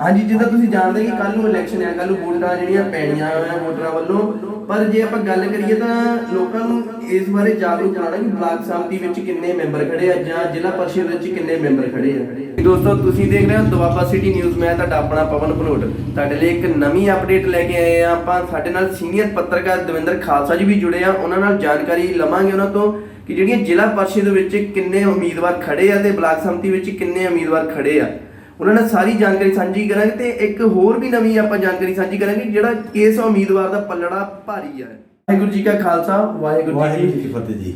ਹਾਂਜੀ, ਜਿੱਦਾਂ ਤੁਸੀਂ ਜਾਣਦੇ ਕਿ ਕੱਲ ਨੂੰ ਇਲੈਕਸ਼ਨ ਹੈ ਕੱਲ ਨੂੰ ਵੋਟਾਂ ਜਿਹੜੀਆਂ ਪੈਣੀਆਂ ਆ ਵੋਟਰਾਂ ਵੱਲੋਂ, ਪਰ ਜੇ ਆਪਾਂ ਗੱਲ ਕਰੀਏ ਤਾਂ ਲੋਕਾਂ ਨੂੰ ਇਸ ਬਾਰੇ ਜਾਗਰੂਕ ਕਰਾਉਣਾ ਕਿ ਬਲਾਕ ਸੰਮਤੀ ਵਿੱਚ ਕਿੰਨੇ ਮੈਂਬਰ ਖੜੇ ਆ ਜਾਂ ਜ਼ਿਲ੍ਹਾ ਪਰਿਸ਼ਦ ਵਿੱਚ ਕਿੰਨੇ ਮੈਂਬਰ ਖੜੇ ਆ। ਦੋਸਤੋ, ਤੁਸੀਂ ਦੇਖ ਰਹੇ ਹੋ ਦੁਆਬਾ ਸਿਟੀ ਨਿਊਜ਼, ਮੈਂ ਤੁਹਾਡਾ ਆਪਣਾ ਪਵਨ ਭਨੋਟ ਤੁਹਾਡੇ ਲਈ ਇੱਕ ਨਵੀਂ ਅਪਡੇਟ ਲੈ ਕੇ ਆਏ ਆ ਆਪਾਂ। ਸਾਡੇ ਨਾਲ ਸੀਨੀਅਰ ਪੱਤਰਕਾਰ ਦਵਿੰਦਰ ਖਾਲਸਾ ਜੀ ਵੀ ਜੁੜੇ ਆ। ਉਹਨਾਂ ਨਾਲ ਜਾਣਕਾਰੀ ਲਵਾਂਗੇ ਉਹਨਾਂ ਤੋਂ ਕਿ ਜਿਹੜੀਆਂ ਜ਼ਿਲ੍ਹਾ ਪਰਿਸ਼ਦ ਵਿੱਚ ਕਿੰਨੇ ਉਮੀਦਵਾਰ ਖੜੇ ਆ ਤੇ ਬਲਾਕ ਸੰਮਤੀ ਵਿੱਚ ਕਿੰਨੇ ਉਮੀਦਵਾਰ ਖੜੇ ਆ। ਉਹਨਾਂ ਨਾਲ ਸਾਰੀ ਜਾਣਕਾਰੀ ਸਾਂਝੀ ਕਰਾਂਗੇ ਤੇ ਇੱਕ ਹੋਰ ਵੀ ਨਵੀਂ ਆਪਾਂ ਜਾਣਕਾਰੀ ਸਾਂਝੀ ਕਰਾਂਗੇ ਜਿਹੜਾ ਇਸ ਉਮੀਦਵਾਰ ਦਾ ਪੱਲੜਾ ਭਾਰੀ ਆ। ਵਾਹਿਗੁਰੂ ਜੀ ਕਾ ਖਾਲਸਾ ਵਾਹਿਗੁਰੂ ਜੀ ਕੀ ਫਤਿਹ। ਜੀ।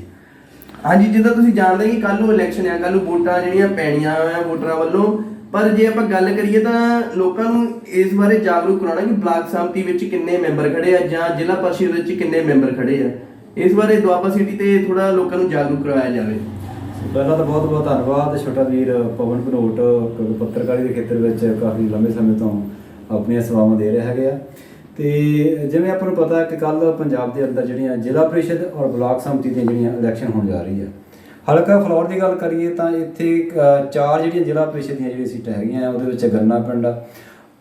ਹਾਂਜੀ ਜਿੱਦਾਂ ਤੁਸੀਂ ਜਾਣਦੇ ਕਿ ਕੱਲ ਨੂੰ ਇਲੈਕਸ਼ਨ ਆ ਕੱਲ ਨੂੰ ਵੋਟਾਂ ਜਿਹੜੀਆਂ ਪੈਣੀਆਂ ਆ ਵੋਟਰਾਂ ਵੱਲੋਂ ਪਰ ਜੇ ਆਪਾਂ ਗੱਲ ਕਰੀਏ ਤਾਂ ਲੋਕਾਂ ਨੂੰ ਇਸ ਬਾਰੇ ਜਾਗਰੂਕ ਕਰਾਉਣਾ ਕਿ ਬਲਾਕ ਸੰਮਤੀ ਵਿੱਚ ਕਿੰਨੇ ਮੈਂਬਰ ਖੜੇ ਆ ਜਾਂ ਜ਼ਿਲ੍ਹਾ ਪਰਿਸ਼ਦ ਵਿੱਚ ਕਿੰਨੇ ਮੈਂਬਰ ਖੜੇ ਆ। ਇਸ ਬਾਰੇ ਦੁਆਬਾ ਸਿਟੀ ਤੇ ਥੋੜਾ ਲੋਕਾਂ ਨੂੰ ਜਾਗਰੂਕ ਕਰਵਾਇਆ ਜਾਵੇ। ਪਹਿਲਾਂ ਤਾਂ ਬਹੁਤ ਬਹੁਤ ਧੰਨਵਾਦ ਛੋਟਾ ਵੀਰ ਪਵਨ ਭਨੋਟ ਕਿਉਂਕਿ ਪੱਤਰਕਾਰੀ ਦੇ ਖੇਤਰ ਵਿੱਚ ਕਾਫੀ ਲੰਬੇ ਸਮੇਂ ਤੋਂ ਆਪਣੀਆਂ ਸੇਵਾਵਾਂ ਦੇ ਰਿਹਾ ਹੈਗੇ ਆ। ਤੇ ਜਿਵੇਂ ਆਪਾਂ ਨੂੰ ਪਤਾ ਹੈ ਕਿ ਕੱਲ ਪੰਜਾਬ ਦੇ ਅੰਦਰ ਜਿਹੜੀਆਂ ਜ਼ਿਲ੍ਹਾ ਪ੍ਰੀਸ਼ਦ ਔਰ ਬਲਾਕ ਸੰਮਤੀ ਦੀਆਂ ਜਿਹੜੀਆਂ ਇਲੈਕਸ਼ਨ ਹੋਣ ਜਾ ਰਹੀ ਹੈ ਹਲਕਾ ਫਲੌਰ ਦੀ ਗੱਲ ਕਰੀਏ ਤਾਂ ਇੱਥੇ ਚਾਰ ਜਿਹੜੀਆਂ ਜ਼ਿਲ੍ਹਾ ਪ੍ਰੀਸ਼ਦ ਦੀਆਂ ਜਿਹੜੀਆਂ ਸੀਟਾਂ ਹੈਗੀਆਂ ਉਹਦੇ ਵਿੱਚ ਗੰਨਾ ਪਿੰਡ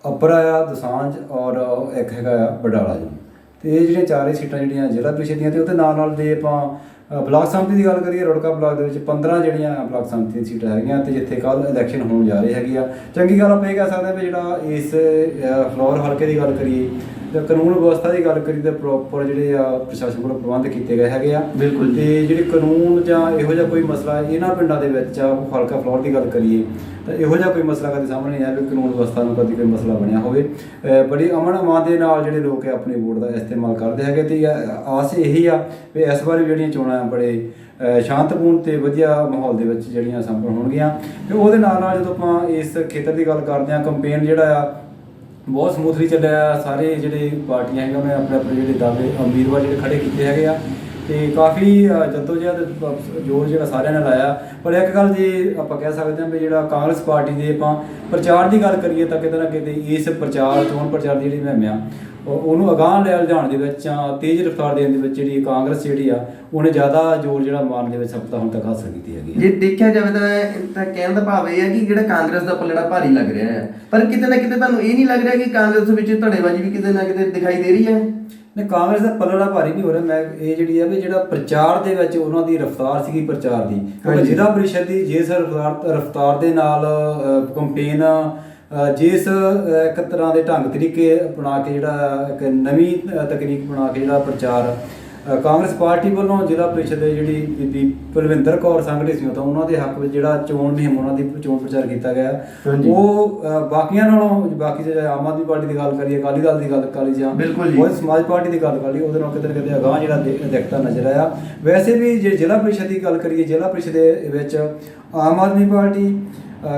ਅਪਰਾ ਆ ਦਸਾਂਝ ਔਰ ਇੱਕ ਹੈਗਾ ਆ ਬਡਾਲਾ ਜੀ। ਤੇ ਇਹ ਜਿਹੜੀਆਂ ਚਾਰੇ ਸੀਟਾਂ ਜਿਹੜੀਆਂ ਜ਼ਿਲ੍ਹਾ ਪ੍ਰੀਸ਼ਦ ਦੀਆਂ ਤੇ ਉਹਦੇ ਨਾਲ ਨਾਲ ਦੇ ਆਪਾਂ ਬਲਾਕ ਸੰਮਤੀ ਦੀ ਗੱਲ ਕਰੀਏ ਰੋੜਕਾ ਬਲਾਕ ਦੇ ਵਿੱਚ 15 ਜਿਹੜੀਆਂ ਬਲਾਕ ਸੰਮਤੀ ਦੀਆਂ ਸੀਟਾਂ ਹੈਗੀਆਂ ਤੇ ਜਿੱਥੇ ਕੱਲ ਇਲੈਕਸ਼ਨ ਹੋਣ ਜਾ ਰਹੀ ਹੈਗੀ ਆ ਚੰਗੀ ਗੱਲ ਆਪਾਂ ਇਹ ਕਹਿ ਸਕਦੇ ਹਾਂ ਵੀ ਜਿਹੜਾ ਇਸ ਫਲੋਰ ਹਲਕੇ ਦੀ ਗੱਲ ਕਰੀਏ ਤੇ ਕਾਨੂੰਨ ਵਿਵਸਥਾ ਦੀ ਗੱਲ ਕਰੀਏ ਤਾਂ ਪ੍ਰੋਪਰ ਜਿਹੜੇ ਆ ਪ੍ਰਸ਼ਾਸਨ ਵੱਲੋਂ ਪ੍ਰਬੰਧ ਕੀਤੇ ਗਏ ਹੈਗੇ ਆ ਬਿਲਕੁਲ। ਤੇ ਜਿਹੜੇ ਕਾਨੂੰਨ ਜਾਂ ਇਹੋ ਜਿਹਾ ਕੋਈ ਮਸਲਾ ਇਹਨਾਂ ਪਿੰਡਾਂ ਦੇ ਵਿੱਚ ਆ ਉਹ ਹਲਕਾ ਫਲੋਰ ਦੀ ਗੱਲ ਕਰੀਏ ਤਾਂ ਇਹੋ ਜਿਹਾ ਕੋਈ ਮਸਲਾ ਕਦੇ ਸਾਹਮਣੇ ਨਹੀਂ ਆਇਆ ਵੀ ਕਾਨੂੰਨ ਵਿਵਸਥਾ ਨੂੰ ਕਦੀ ਕੋਈ ਮਸਲਾ ਬਣਿਆ ਹੋਵੇ ਬੜੀ ਅਮਨ ਅਮਾਨ ਦੇ ਨਾਲ ਜਿਹੜੇ ਲੋਕ ਆ, ਆਪਣੀ ਵੋਟ ਦਾ ਇਸਤੇਮਾਲ ਕਰਦੇ ਹੈਗੇ ਤੇ ਆਸ ਇਹੀ ਆ ਵੀ ਇਸ ਵਾਰੀ ਜਿਹੜੀਆਂ ਚੋਣਾਂ ਆ ਬੜੇ ਸ਼ਾਂਤਪੂਰਨ ਤੇ ਵਧੀਆ ਮਾਹੌਲ ਦੇ ਵਿੱਚ ਜਿਹੜੀਆਂ ਸੰਪੰਨ ਹੋਣਗੀਆਂ ਤੇ ਉਹਦੇ ਨਾਲ ਨਾਲ ਜਦੋਂ ਆਪਾਂ ਇਸ ਖੇਤਰ ਦੀ ਗੱਲ ਕਰਦੇ ਹਾਂ ਕੰਪੇਨ ਜਿਹੜਾ ਆ, ਬਹੁਤ ਸਮੂਥਲੀ ਚੱਲਿਆ ਆ। ਸਾਰੇ ਜਿਹੜੇ ਪਾਰਟੀਆਂ ਹੈਗੀਆਂ ਉਹਨੇ ਆਪਣੇ ਆਪਣੇ ਜਿਹੜੇ ਦਾਅਵੇ, ਉਮੀਦਵਾਰ ਜਿਹੜੇ ਖੜੇ ਕੀਤੇ ਹੈਗੇ ਆ ਤੇ ਕਾਫੀ ਅ, ਜੱਦੋਜਹਿਦ ਜ਼ੋਰ ਜਿਹੜਾ ਸਾਰਿਆਂ ਨੇ ਲਾਇਆ ਪਰ ਇੱਕ ਗੱਲ ਜੇ ਆਪਾਂ ਕਹਿ ਸਕਦੇ ਹਾਂ ਵੀ ਜਿਹੜਾ ਕਾਂਗਰਸ ਪਾਰਟੀ ਦੇ ਆਪਾਂ ਪ੍ਰਚਾਰ ਦੀ ਗੱਲ ਕਰੀਏ ਤਾਂ ਕਿਤੇ ਨਾ ਕਿਤੇ ਇਸ ਪ੍ਰਚਾਰ ਚੋਣ ਪ੍ਰਚਾਰ ਦੀ ਜਿਹੜੀ ਮੁਹਿੰਮ ਆ ਉਹਨੂੰ ਅਗਾਂਹ ਲੈ ਲਿਜਾਣ ਦੇ ਵਿੱਚ ਜਾਂ ਤੇਜ਼ ਰਫ਼ਤਾਰ ਦੇਣ ਦੇ ਵਿੱਚ ਜਿਹੜੀ ਕਾਂਗਰਸ ਜਿਹੜੀ ਆ ਉਹਨੇ ਜ਼ਿਆਦਾ ਜ਼ੋਰ ਜਿਹੜਾ ਮਾਰਨ ਦੇ ਵਿੱਚ ਸਫਲਤਾ ਹੁਣ ਤੱਕ ਹਾਸਲ ਕੀਤੀ ਹੈਗੀ ਜੇ ਦੇਖਿਆ ਜਾਵੇ ਤਾਂ ਤਾਂ ਕਹਿਣ ਦਾ ਭਾਵ ਇਹ ਹੈ ਕਿ ਜਿਹੜਾ ਕਾਂਗਰਸ ਦਾ ਪੱਲੜਾ ਭਾਰੀ ਲੱਗ ਰਿਹਾ ਹੈ। ਪਰ ਕਿਤੇ ਨਾ ਕਿਤੇ ਤੁਹਾਨੂੰ ਇਹ ਨਹੀਂ ਲੱਗ ਰਿਹਾ ਕਿ ਕਾਂਗਰਸ ਵਿੱਚ ਧੜੇਬਾਜ਼ੀ ਵੀ ਕਿਤੇ ਨਾ ਕਿਤੇ ਦਿਖਾਈ ਦੇ ਰਹੀ ਹੈ? ਨੇ ਕਾਂਗਰਸ ਦਾ ਪੱਲੜਾ ਭਾਰੀ ਨਹੀਂ ਹੋ ਰਿਹਾ ਮੈਂ ਇਹ ਜਿਹੜੀ ਆ ਵੀ ਜਿਹੜਾ ਪ੍ਰਚਾਰ ਦੇ ਵਿੱਚ ਉਹਨਾਂ ਦੀ ਰਫ਼ਤਾਰ ਸੀਗੀ ਪ੍ਰਚਾਰ ਦੀ ਹਾਂਜੀ। ਜ਼ਿਲ੍ਹਾ ਪ੍ਰੀਸ਼ਦ ਦੀ ਜਿਸ ਰਫ਼ਤਾਰ ਰਫ਼ਤਾਰ ਦੇ ਨਾਲ ਕੰਪੇਨ ਜਿਸ ਇੱਕ ਤਰ੍ਹਾਂ ਦੇ ਢੰਗ ਤਰੀਕੇ ਅਪਣਾ ਕੇ ਜਿਹੜਾ ਇੱਕ ਨਵੀਂ ਤਕਨੀਕ ਬਣਾ ਕੇ ਜਿਹੜਾ ਪ੍ਰਚਾਰ ਕਾਂਗਰਸ ਪਾਰਟੀ ਵੱਲੋਂ ਜ਼ਿਲ੍ਹਾ ਪ੍ਰੀਸ਼ਦ ਦੇ ਜਿਹੜੀ ਬੀਬੀ ਕੁਲਵਿੰਦਰ ਕੌਰ ਸੰਘੜੀ ਸੀ ਤਾਂ ਉਹਨਾਂ ਦੇ ਹੱਕ ਵਿੱਚ ਜਿਹੜਾ ਚੋਣ ਮੁਹਿੰਮ ਉਹਨਾਂ ਦੀ ਚੋਣ ਪ੍ਰਚਾਰ ਕੀਤਾ ਗਿਆ। ਉਹ ਬਾਕੀਆਂ ਨਾਲੋਂ ਬਾਕੀ ਜਿਹੜੇ ਆਮ ਆਦਮੀ ਪਾਰਟੀ ਦੀ ਗੱਲ ਕਰੀਏ ਅਕਾਲੀ ਦਲ ਦੀ ਗੱਲ ਕਰੀ ਜਾਂ ਬਿਲਕੁਲ ਜੀ। ਬਹੁਤ ਸਮਾਜ ਪਾਰਟੀ ਦੀ ਗੱਲ ਕਰ ਲਈ ਉਹਦੇ ਨਾਲ ਕਿਤੇ ਨਾ ਕਿਤੇ ਅਗਾਂਹ ਜਿਹੜਾ ਦੇ- ਦਿਖਦਾ ਨਜ਼ਰ ਆਇਆ ਵੈਸੇ ਵੀ ਜੇ ਜ਼ਿਲ੍ਹਾ ਪ੍ਰੀਸ਼ਦ ਦੀ ਗੱਲ ਕਰੀਏ ਜ਼ਿਲ੍ਹਾ ਪ੍ਰੀਸ਼ਦ ਦੇ ਵਿੱਚ Aam Aadmi Party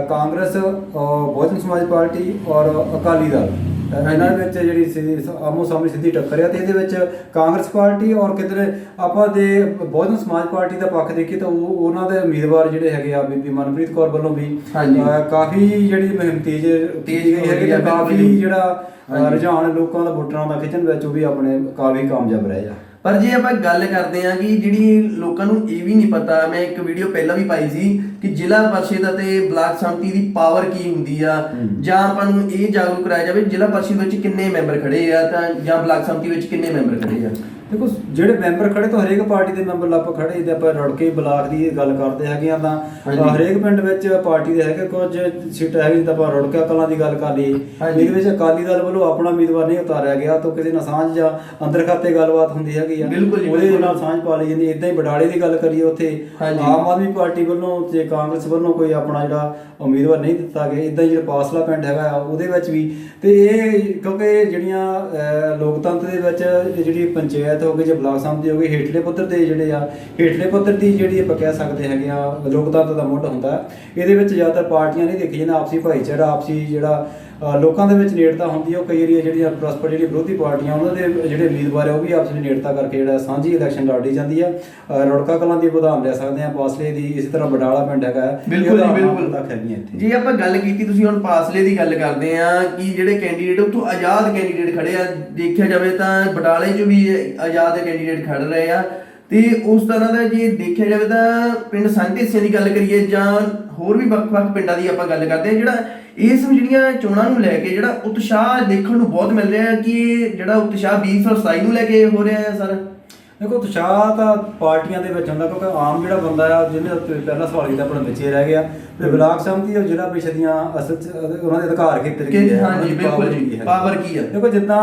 Congress Bahujan Samaj Party ਔਰ ਅਕਾਲੀ ਦਲ ਇਹਨਾਂ ਦੇ ਵਿੱਚ ਜਿਹੜੀ ਸਿੱਧੀ- ਆਮੋ ਸਾਹਮਣੇ ਸਿੱਧੀ ਟੱਕਰ ਆ ਤੇ ਇਹਦੇ ਵਿੱਚ ਕਾਂਗਰਸ ਪਾਰਟੀ ਔਰ ਕਿਤੇ ਆਪਾਂ ਦੇ ਬਹੁਜਨ ਸਮਾਜ ਪਾਰਟੀ ਦਾ ਪੱਖ ਦੇਖੀਏ ਤਾਂ ਉਹ ਉਹਨਾਂ ਦੇ ਉਮੀਦਵਾਰ ਜਿਹੜੇ ਹੈਗੇ ਆ ਬੀਬੀ ਮਨਪ੍ਰੀਤ ਕੌਰ ਵੱਲੋਂ ਵੀ ਕਾਫੀ ਜਿਹੜੀ ਮੁਹਿੰਮ ਤੇਜ਼ ਤੇਜ਼ ਗਈ ਹੋ ਹੈਗੀ ਤੇ ਕਾਫੀ। ਜਿਹੜਾ। ਰੁਝਾਨ ਲੋਕਾਂ ਦਾ ਵੋਟਰਾਂ ਦਾ ਖਿੱਚਣ ਵਿੱਚ ਉਹ ਵੀ ਆਪਣੇ ਕਾਫੀ ਕਾਮਯਾਬ ਰਹੇ ਆ ਪਰ ਜੇ ਆਪਾਂ ਗੱਲ ਕਰਦੇ ਹਾਂ ਕਿ ਜਿਹੜੀ ਲੋਕਾਂ ਨੂੰ ਇਹ ਵੀ ਨਹੀਂ ਪਤਾ ਮੈਂ ਇੱਕ ਵੀਡੀਓ ਪਹਿਲਾਂ ਵੀ ਪਾਈ ਸੀ ਕਿ ਜ਼ਿਲ੍ਹਾ ਪਰਿਸ਼ਦ ਅਤੇ ਬਲਾਕ ਸੰਮਤੀ ਦੀ ਪਾਵਰ ਕੀ ਹੁੰਦੀ ਆ। ਜਾਂ ਆਪਾਂ ਨੂੰ ਇਹ ਜਾਗਰੂਕ ਕਰਾਇਆ ਜਾਵੇ ਜ਼ਿਲ੍ਹਾ ਪਰਿਸ਼ਦ ਵਿੱਚ ਕਿੰਨੇ ਮੈਂਬਰ ਖੜੇ ਆ ਤਾਂ ਜਾਂ ਬਲਾਕ ਸੰਮਤੀ ਵਿੱਚ ਕਿੰਨੇ ਮੈਂਬਰ ਖੜੇ ਆ ਦੇਖੋ ਜਿਹੜੇ ਮੈਂਬਰ ਖੜੇ ਤਾਂ ਹਰੇਕ ਪਾਰਟੀ ਦੇ ਮੈਂਬਰ ਲੱਪ ਖੜੇ ਤੇ ਆਪਾਂ ਰੜ ਕੇ ਬਲਾਕ ਦੀ ਗੱਲ ਕਰਦੇ ਹੈਗੇ ਆ ਤਾਂ ਹਰੇਕ ਪਿੰਡ ਵਿੱਚ ਪਾਰਟੀ ਦੇ ਹੈਗੇ ਕੁਝ ਸੀਟਾਂ ਹੈਗੀ ਜਿੱਦਾਂ ਆਪਾਂ ਰੁੜਕਾ ਕਲਾਂ ਦੀ ਗੱਲ ਕਰ ਲਈ ਹਾਂਜੀ। ਇਹਦੇ ਵਿੱਚ ਅਕਾਲੀ ਦਲ ਵੱਲੋਂ ਆਪਣਾ ਉਮੀਦਵਾਰ ਨਹੀਂ ਉਤਾਰਿਆ ਗਿਆ ਤਾਂ ਕਿਸੇ ਨਾਲ ਸਾਂਝ ਜਾਂ ਅੰਦਰ ਖਾਤੇ ਗੱਲਬਾਤ ਹੁੰਦੀ ਹੈਗੀ ਆ ਉਹਦੇ। ਨਾਲ ਸਾਂਝ ਪਾ ਲਈ ਜਾਂਦੀ ਇਦਾਂ ਹੀ ਬਡਾਲੇ ਦੀ ਗੱਲ ਕਰੀਏ ਉੱਥੇ। ਆਮ ਆਦਮੀ ਪਾਰਟੀ ਵੱਲੋਂ ਤੇ ਕਾਂਗਰਸ ਵੱਲੋਂ ਕੋਈ ਆਪਣਾ ਜਿਹੜਾ ਉਮੀਦਵਾਰ ਨਹੀਂ ਦਿੱਤਾ ਗਿਆ ਇਦਾਂ ਹੀ ਜਿਹੜਾ ਪਾਸਲਾ ਪਿੰਡ ਹੈਗਾ ਉਹਦੇ ਵਿੱਚ ਵੀ ਤੇ ਇਹ ਕਿਉਂਕਿ ਜਿਹੜੀਆਂ ਲੋਕਤੰਤਰ ਦੇ ਵਿੱਚ ਜਿਹੜੀ ਪੰਚਾਇਤ ਹੋ ਗਈ ਬਲਾਕ ਸਮਝਦੇ ਹੋ ਗਈ ਹੇਠਲੇ ਪੱਧਰ ਦੇ ਜਿਹੜੇ ਆ, ਹੇਠਲੇ ਪੱਧਰ ਦੀ ਜਿਹੜੀ ਆਪਾਂ ਕਹਿ ਸਕਦੇ ਹੈਗੇ ਆ, ਲੋਕਤੰਤਰ ਦਾ ਮੁੱਢ ਹੁੰਦਾ। ਇਹਦੇ ਵਿੱਚ ਜ਼ਿਆਦਾਤਰ ਪਾਰਟੀਆਂ ਨਹੀਂ ਦੇਖੀ ਜਾਂਦਾ ਆਪਸੀ ਭਾਈਚਾਰਾ, ਆਪਸੀ ਜਿਹੜਾ ਲੋਕਾਂ ਦੇ ਵਿੱਚ ਨੇੜਤਾ ਹੁੰਦੀ ਹੈ ਉਹ ਕਈ ਏਰੀਆ ਜਿਹੜੀਆਂ ਪਰਸਪਰ ਜਿਹੜੀ ਵਿਰੋਧੀ ਪਾਰਟੀਆਂ ਉਹਨਾਂ ਦੇ ਜਿਹੜੇ ਉਮੀਦਵਾਰ ਆ ਉਹ ਵੀ ਆਪਸ ਵਿੱਚ ਨੇੜਤਾ ਕਰਕੇ ਜਿਹੜਾ ਸਾਂਝੀ ਇਲੈਕਸ਼ਨ ਲੜੀ ਜਾਂਦੀ ਆ ਅਹ, ਰੁੜਕਾ ਕਲਾਂ ਦੀ ਉਦਾਹਰਨ ਲੈ ਸਕਦੇ ਆ ਪਾਸਲੇ ਦੀ ਇਸੇ ਤਰ੍ਹਾਂ ਬਡਾਲਾ ਪਿੰਡ ਹੈਗਾ ਹੈ। ਬਿਲਕੁਲ ਬਿਲਕੁਲ ਤੱਕ ਹੈਗੀਆਂ ਇੱਥੇ ਜੇ ਆਪਾਂ ਗੱਲ ਕੀਤੀ ਤੁਸੀਂ ਹੁਣ ਪਾਸਲੇ ਦੀ ਗੱਲ ਕਰਦੇ ਆ ਕਿ ਜਿਹੜੇ ਕੈਂਡੀਡੇਟ ਉੱਥੋਂ ਆਜ਼ਾਦ ਕੈਂਡੀਡੇਟ ਖੜੇ ਆ ਦੇਖਿਆ ਜਾਵੇ ਤਾਂ ਬਟਾਲੇ 'ਚ ਵੀ ਆਜ਼ਾਦ ਕੈਂਡੀਡੇਟ ਖੜ ਰਹੇ ਆ ਤੇ ਉਸ ਤਰ੍ਹਾਂ ਦਾ ਜੇ ਦੇਖਿਆ ਜਾਵੇ ਤਾਂ ਪਿੰਡ ਸੰਘ ਢੇਸੀਆਂ ਦੀ ਗੱਲ ਕਰੀਏ ਜਾਂ ਹੋਰ ਵੀ ਵੱਖ-ਵੱਖ ਪਿੰਡਾਂ ਦੀ ਆਪਾਂ ਗੱਲ ਕਰਦੇ ਆ ਜਿਹੜਾ ਇਸ ਜਿਹੜੀਆਂ ਚੋਣਾਂ ਨੂੰ ਲੈ ਕੇ ਜਿਹੜਾ ਉਤਸ਼ਾਹ ਦੇਖਣ ਨੂੰ ਬਹੁਤ ਮਿਲ ਰਿਹਾ ਹੈ ਕਿ ਜਿਹੜਾ ਉਤਸ਼ਾਹ 2027 ਨੂੰ ਲੈ ਕੇ ਹੋ ਰਿਹਾ ਹੈ ਸਰ। ਦੇਖੋ ਉਤਸ਼ਾਹ ਤਾਂ ਪਾਰਟੀਆਂ ਦੇ ਵਿੱਚ ਹੁੰਦਾ ਕਿਉਂਕਿ ਆਮ ਜਿਹੜਾ ਬੰਦਾ ਆ ਜਿਹਨੇ ਪਹਿਲਾ ਸਵਾਲ ਕੀਤਾ ਆਪਣਾ ਵਿੱਚੇ ਰਹਿ ਗਿਆ। ਤੇ ਬਲਾਕ ਸੰਮਤੀ ਉਹ ਜ਼ਿਲ੍ਹਾ ਪ੍ਰੀਸ਼ਦ ਦੀਆਂ ਅਸਲ ਉਹਨਾਂ ਦੇ ਅਧਿਕਾਰ ਖੇਤਰ ਕੀ ਹੈ ਹਾਂਜੀ ਬਿਲਕੁਲ ਜੀ। ਪਾਵਰ ਕੀ ਹੈ ਦੇਖੋ ਜਿੱਦਾਂ